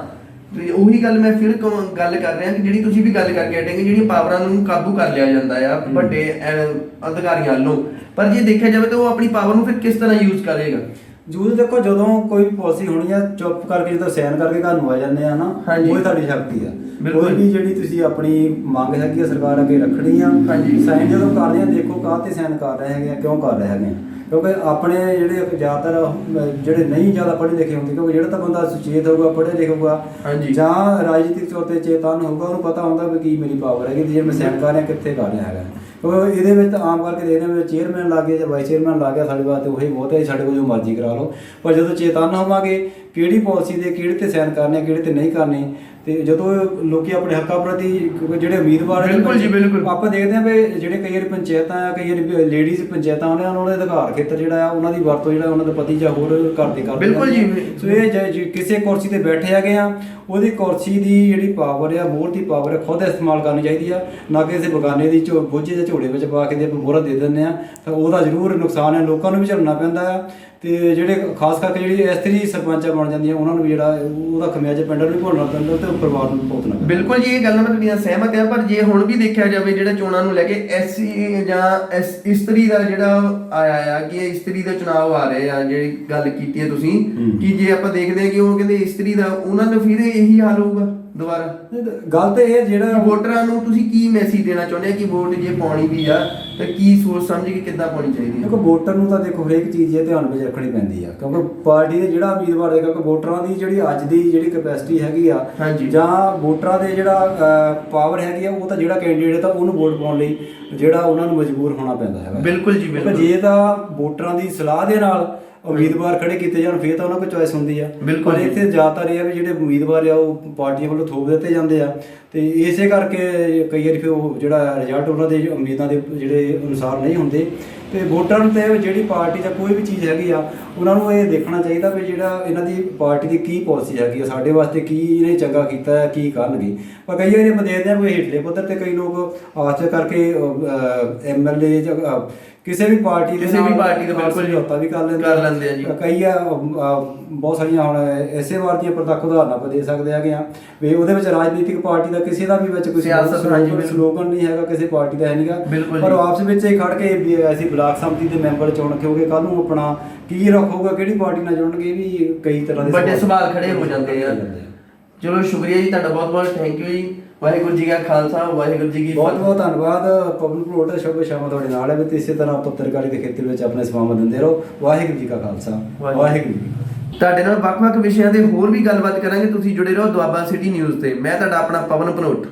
ਤੇ ਉਹੀ ਗੱਲ ਮੈਂ ਫਿਰ ਕ- ਗੱਲ ਕਰ ਰਿਹਾ ਕਿ ਜਿਹੜੀ ਤੁਸੀਂ ਵੀ ਗੱਲ ਕਰਕੇ ਹਟੇਗੇ ਜਿਹੜੀਆਂ ਪਾਵਰਾਂ ਨੂੰ ਕਾਬੂ ਕਰ ਲਿਆ ਜਾਂਦਾ ਆ ਵੱਡੇ ਅਧਿਕਾਰੀਆਂ ਵੱਲੋਂ। ਪਰ ਜੇ ਦੇਖਿਆ ਜਾਵੇ ਤਾਂ ਉਹ ਆਪਣੀ ਪਾਵਰ ਨੂੰ ਫਿਰ ਕਿਸ ਤਰ੍ਹਾਂ ਯੂਜ਼ ਕਰੇਗਾ? ਜੂਦ ਦੇਖੋ ਜਦੋਂ ਕੋਈ ਪਾਲਿਸੀ ਹੋਣੀ ਆ ਚੁੱਪ ਕਰਕੇ ਜਦੋਂ ਸਾਈਨ ਕਰਕੇ ਘਰ ਨੂੰ ਆ ਜਾਂਦੇ ਆ ਨਾ ਹਾਂਜੀ। ਉਹ ਹੀ ਤੁਹਾਡੀ ਸ਼ਕਤੀ ਆ ਬਿਲਕੁਲ। ਕੋਈ ਵੀ ਜਿਹੜੀ ਤੁਸੀਂ ਆਪਣੀ ਮੰਗ ਹੈਗੀ ਆ ਸਰਕਾਰ ਅੱਗੇ ਰੱਖਣੀ ਆ ਹਾਂਜੀ। ਸਾਈਨ ਜਦੋਂ ਕਰਦੇ ਆ ਦੇਖੋ ਕਾਹ ਤੇ ਸਾਈਨ ਕਰ ਰਹੇ ਹੈਗੇ ਆ ਕਿਉਂ ਕਰ ਰਹੇ ਹੈਗੇ ਆ ਕਿਉਂਕਿ ਆਪਣੇ ਜਿਹੜੇ ਜ਼ਿਆਦਾਤਰ ਅਹ, ਜਿਹੜੇ ਨਹੀਂ ਜ਼ਿਆਦਾ ਪੜ੍ਹੇ ਲਿਖੇ ਹੁੰਦੇ ਕਿਉਂਕਿ ਜਿਹੜਾ ਤਾਂ ਬੰਦਾ ਸੁਚੇਤ ਹੋਊਗਾ ਪੜ੍ਹਿਆ ਲਿਖਿਆ ਹੋਊਗਾ ਹਾਂਜੀ। ਜਾਂ ਰਾਜਨੀਤਿਕ ਤੌਰ ਤੇ ਚੇਤਨ ਹੋਊਗਾ ਉਹਨੂੰ ਪਤਾ ਹੁੰਦਾ ਵੀ ਕੀ ਮੇਰੀ ਪਾਵਰ ਹੈਗੀ ਤੇ ਜੇ ਮੈਂ ਸਾਈਨ ਕਰ ਰਿਹਾ ਕਿੱਥੇ ਕਰ ਰਿਹਾ ਹੈਗਾ ਕਿਉਂਕਿ ਇਹਦੇ ਵਿੱਚ ਆਮ ਕਰਕੇ ਦੇਖਦੇ ਵਿੱਚ ਚੇਅਰਮੈਨ ਲੱਗ ਗਿਆ ਜਾਂ ਵਾਈਸ ਚੇਅਰਮੈਨ ਲੱਗ ਗਿਆ, ਸਾਡੇ ਵਾਸਤੇ ਉਹੀ ਬਹੁਤ ਹੈ ਸਾਡੇ ਕੋਲ ਜੋ ਮਰਜ਼ੀ ਕਰਾ ਲਓ। ਪਰ ਜਦੋਂ ਚੇਤਨ ਹੋਵਾਂਗੇ ਕਿਹੜੀ ਪਾਲਿਸੀ ਦੇ ਕਿਹੜੇ ਤੇ ਸਾਈਨ ਕਰਨੇ ਕਿਹੜੇ ਤੇ ਨਹੀਂ ਕਰਨੇ ਤੇ ਜਦੋਂ ਲੋਕੀ ਆਪਣੇ ਹੱਕਾਂ ਪ੍ਰਤੀ ਜਿਹੜੇ ਉਮੀਦਵਾਰ ਬਿਲਕੁਲ ਜੀ, ਬਿਲਕੁਲ। ਆਪਾਂ ਦੇਖਦੇ ਹਾਂ ਵੀ ਜਿਹੜੇ ਕਈ ਵਾਰੀ ਪੰਚਾਇਤਾਂ ਆ ਕਈ ਵਾਰੀ ਲੇਡੀਜ਼ ਪੰਚਾਇਤਾਂ ਉਹਨਾਂ ਉਹਨਾਂ ਦੇ ਅਧਿਕਾਰ ਖੇਤਰ ਜਿਹੜਾ ਆ ਉਹਨਾਂ ਦੀ ਵਰਤੋਂ ਜਿਹੜਾ ਉਹਨਾਂ ਦੇ ਪਤੀ ਜਾਂ ਹੋਰ ਕਰਦੇ ਕਰਦੇ ਬਿਲਕੁਲ ਜੀ। ਸੋ ਇਹ ਜੇ- ਕਿਸੇ ਕੁਰਸੀ ਤੇ ਬੈਠੇ ਹੈਗੇ ਆ ਉਹਦੀ ਕੁਰਸੀ ਦੀ ਜਿਹੜੀ ਪਾਵਰ ਆ ਮੋਹਰ ਦੀ ਪਾਵਰ ਖੁਦ ਇਸਤੇਮਾਲ ਕਰਨੀ ਚਾਹੀਦੀ ਆ ਨਾ ਕਿ ਕਿਸੇ ਬਗਾਨੇ ਦੀ ਬੋਝੇ ਦੇ ਝੋਲੇ ਵਿੱਚ ਪਾ ਕੇ ਦੇ ਮੋਹਰ ਦੇ ਦਿੰਦੇ ਆ ਤਾਂ ਉਹਦਾ ਜ਼ਰੂਰ ਨੁਕਸਾਨ ਹੈ ਲੋਕਾਂ ਨੂੰ ਵੀ ਝੱਲਣਾ ਪੈਂਦਾ ਆ ਤੇ ਜਿਹੜੇ ਖਾਸ ਕਰਕੇ ਜਿਹੜੀ ਇਸਤਰੀ ਸਰਪੰਚਾਂ ਬਣ ਜਾਂਦੀਆਂ ਉਹਨਾਂ ਨੂੰ ਵੀ ਜਿਹੜਾ ਉਹਦਾ ਖਮਿਆਜਾ ਪਿੰਡਾਂ ਨੂੰ ਭੁਗਤਣਾ ਪੈਂਦਾ ਤੇ ਪਰਿਵਾਰ ਨੂੰ ਭੁਗਤਣਾ ਪੈਂਦਾ ਬਿਲਕੁਲ ਜੀ ਇਹ ਗੱਲ ਨਾਲ ਮੈਂ ਤੁਹਾਡੀ ਨਾਲ ਸਹਿਮਤ ਹਾਂ ਪਰ ਜੇ ਹੁਣ ਵੀ ਦੇਖਿਆ ਜਾਵੇ ਜਿਹੜਾ ਚੋਣਾਂ ਨੂੰ ਲੈ ਕੇ ਐਸਸੀ ਜਾਂ ਇਸਤਰੀ ਦਾ ਜਿਹੜਾ ਆਇਆ ਆ ਕਿ ਇਹ ਇਸਤਰੀ ਦੇ ਚੁਣਾਵ ਆ ਰਹੇ ਆ ਜਿਹੜੀ ਗੱਲ ਕੀਤੀ ਹੈ ਤੁਸੀਂ। ਕਿ ਜੇ ਆਪਾਂ ਦੇਖਦੇ ਹਾਂ ਕਿ ਉਹ ਕਹਿੰਦੇ ਇਸਤਰੀ ਦਾ ਉਹਨਾਂ ਦਾ ਫਿਰ ਇਹੀ ਹਾਲ ਹੋਊਗਾ ਦੁਬਾਰਾ ਗੱਲ ਤੇ ਇਹ ਜਿਹੜਾ ਵੋਟਰਾਂ ਨੂੰ ਤੁਸੀਂ ਕੀ ਮੈਸੇਜ ਦੇਣਾ ਚਾਹੁੰਦੇ ਆ ਕਿ ਵੋਟ ਜੇ ਪਾਉਣੀ ਵੀ ਆ ਤਾਂ ਕੀ ਸੋਚ ਸਮਝ ਕੇ ਕਿੱਦਾਂ ਪਾਉਣੀ ਚਾਹੀਦੀ ਹੈ ਦੇਖੋ ਵੋਟਰ ਨੂੰ ਤਾਂ ਦੇਖੋ ਹਰੇਕ ਚੀਜ਼ ਇਹ ਧਿਆਨ ਵਿੱਚ ਰੱਖਣੀ ਪੈਂਦੀ ਆ ਕਿਉਂਕਿ ਪਾਰਟੀ ਦੇ ਜਿਹੜਾ ਉਮੀਦਵਾਰ ਹੈ ਕਿਉਂਕਿ ਵੋਟਰਾਂ ਦੀ ਜਿਹੜੀ ਅੱਜ ਦੀ ਜਿਹੜੀ ਕੈਪੈਸਿਟੀ ਹੈਗੀ ਆ ਹਾਂਜੀ। ਜਾਂ ਵੋਟਰਾਂ ਦੇ ਜਿਹੜਾ ਪਾਵਰ ਹੈਗੀ ਆ ਉਹ ਤਾਂ ਜਿਹੜਾ ਕੈਂਡੀਡੇਟ ਤਾਂ ਉਹਨੂੰ ਵੋਟ ਪਾਉਣ ਲਈ ਜਿਹੜਾ ਉਹਨਾਂ ਨੂੰ ਮਜਬੂਰ ਹੋਣਾ ਪੈਂਦਾ ਹੈਗਾ ਬਿਲਕੁਲ ਜੀ, ਬਿਲਕੁਲ। ਜੇ ਤਾਂ ਵੋਟਰਾਂ ਦੀ ਸਲਾਹ ਦੇ ਨਾਲ ਉਮੀਦਵਾਰ ਖੜੇ ਕੀਤੇ ਜਾਣ ਫੇਰ ਤਾਂ ਉਹਨਾਂ ਕੋਲ ਚੋਇਸ ਹੁੰਦੀ ਆ। ਬਿਲਕੁਲ ਪਰ। ਇੱਥੇ ਜ਼ਿਆਦਾਤਰ ਇਹ ਆ ਵੀ ਜਿਹੜੇ ਉਮੀਦਵਾਰ ਆ ਉਹ ਪਾਰਟੀਆਂ ਵੱਲੋਂ ਥੋਪ ਦਿੱਤੇ ਜਾਂਦੇ ਆ। ਤੇ ਇਸੇ ਕਰਕੇ ਕਈ ਵਾਰੀ ਫਿਰ ਉਹ ਜਿਹੜਾ ਰਿਜ਼ਲਟ ਉਹਨਾਂ ਦੇ ਉਮੀਦਾਂ ਦੇ ਜਿਹੜੇ ਅਨੁਸਾਰ ਨਹੀਂ ਹੁੰਦੇ। ਤੇ ਵੋਟਰਾਂ ਤੇ ਜਿਹੜੀ ਪਾਰਟੀ ਜਾਂ ਕੋਈ ਵੀ ਚੀਜ਼ ਹੈਗੀ ਆ ਉਹਨਾਂ ਨੂੰ ਇਹ ਦੇਖਣਾ ਚਾਹੀਦਾ ਵੀ ਜਿਹੜਾ ਇਹਨਾਂ ਦੀ ਪਾਰਟੀ ਦੀ ਕੀ ਪਾਲਿਸੀ ਹੈਗੀ ਆ ਸਾਡੇ ਵਾਸਤੇ ਕੀ ਇਹਨੇ ਚੰਗਾ ਕੀਤਾ ਹੈ ਕੀ ਕਰਨਗੇ। ਪਰ ਕਈ ਵਾਰੀ ਦੇਖਦੇ ਆ ਕੋਈ ਹੇਠਲੇ ਪੱਧਰ ਤੇ ਕਈ ਲੋਕ ਆਸ ਕਰਕੇ ਐਮਐਲਏ ਜਾਂ ਕਿਸੇ ਵੀ ਪਾਰਟੀ ਦੇ ਕਿਸੇ ਵੀ ਪਾਰਟੀ ਦੇ ਬਿਲਕੁਲ ਸਮਝੌਤਾ ਵੀ ਕਰ ਲੈਂਦੇ ਕਰ ਲੈਂਦੇ ਆ ਜੀ। ਕਈ ਆ ਬਹੁਤ ਸਾਰੀਆਂ ਹੁਣ ਇਸੇ ਵਾਰ ਦੀਆਂ ਪ੍ਰਤੱਖ ਉਦਾਹਰਨਾਂ ਆਪਾਂ ਦੇ ਸਕਦੇ ਹੈਗੇ ਆ ਵੀ ਉਹਦੇ ਵਿੱਚ ਰਾਜਨੀਤਿਕ ਪਾਰਟੀ ਦਾ ਕਿਸੇ ਦਾ ਵੀ ਵਿੱਚ ਕੋਈ ਸਿਆਸਤ, ਸਲੋਗਨ- ਨਹੀਂ ਹੈਗਾ ਕਿਸੇ ਪਾਰਟੀ ਦਾ ਹੈ ਨਹੀਂਗਾ ਪਰ ਆਪਸ ਵਿੱਚ ਹੀ ਖੜ ਕੇ ਵੀ ਅਸੀਂ ਬਲਾਕ ਸੰਮਤੀ ਦੇ ਮੈਂਬਰ ਚੁਣ ਕੇ ਹੋਗੇ ਕੱਲ ਨੂੰ ਆਪਣਾ ਕੀ ਰੱਖੋਗਾ ਕਿਹੜੀ ਪਾਰਟੀ ਨਾਲ ਜੁੜਨਗੇ ਇਹ ਵੀ ਕਈ ਤਰ੍ਹਾਂ ਦੇ ਵੱਡੇ ਸਵਾਲ ਖੜੇ ਹੋ ਜਾਂਦੇ ਆ। ਚਲੋ ਸ਼ੁਕਰੀਆ ਜੀ ਤੁਹਾਡਾ ਬਹੁਤ ਬਹੁਤ ਥੈਂਕ ਯੂ ਜੀ। ਵਾਹਿਗੁਰੂ ਜੀ ਕਾ ਖਾਲਸਾ ਵਾਹਿਗੁਰੂ ਜੀ ਕੀ ਬਹੁਤ ਬਹੁਤ ਧੰਨਵਾਦ ਪਵਨ ਭਲੋਟ ਸ਼ੁਭ ਸ਼ਾਮ ਤੁਹਾਡੇ ਨਾਲ ਹੈ। ਤੇ ਇਸੇ ਤਰ੍ਹਾਂ ਪੱਤਰਕਾਰੀ ਦੇ ਖੇਤਰ ਵਿੱਚ ਆਪਣੇ ਸੇਵਾਵਾਂ ਦਿੰਦੇ ਰਹੋ। ਵਾਹਿਗੁਰੂ ਜੀ ਕਾ ਖਾਲਸਾ ਵਾਹਿਗੁਰੂ। ਵਾਹਿਗੁਰੂ ਜੀ ਤੁਹਾਡੇ ਨਾਲ ਵੱਖ-ਵੱਖ ਵਿਸ਼ਿਆਂ ਦੇ ਹੋਰ ਵੀ ਗੱਲਬਾਤ ਕਰਾਂਗੇ। ਤੁਸੀਂ ਜੁੜੇ ਰਹੋ ਦੁਆਬਾ ਸਿਟੀ ਨਿਊਜ਼ ਤੇ। ਮੈਂ ਤੁਹਾਡਾ ਆਪਣਾ ਪਵਨ ਭਨੋਟ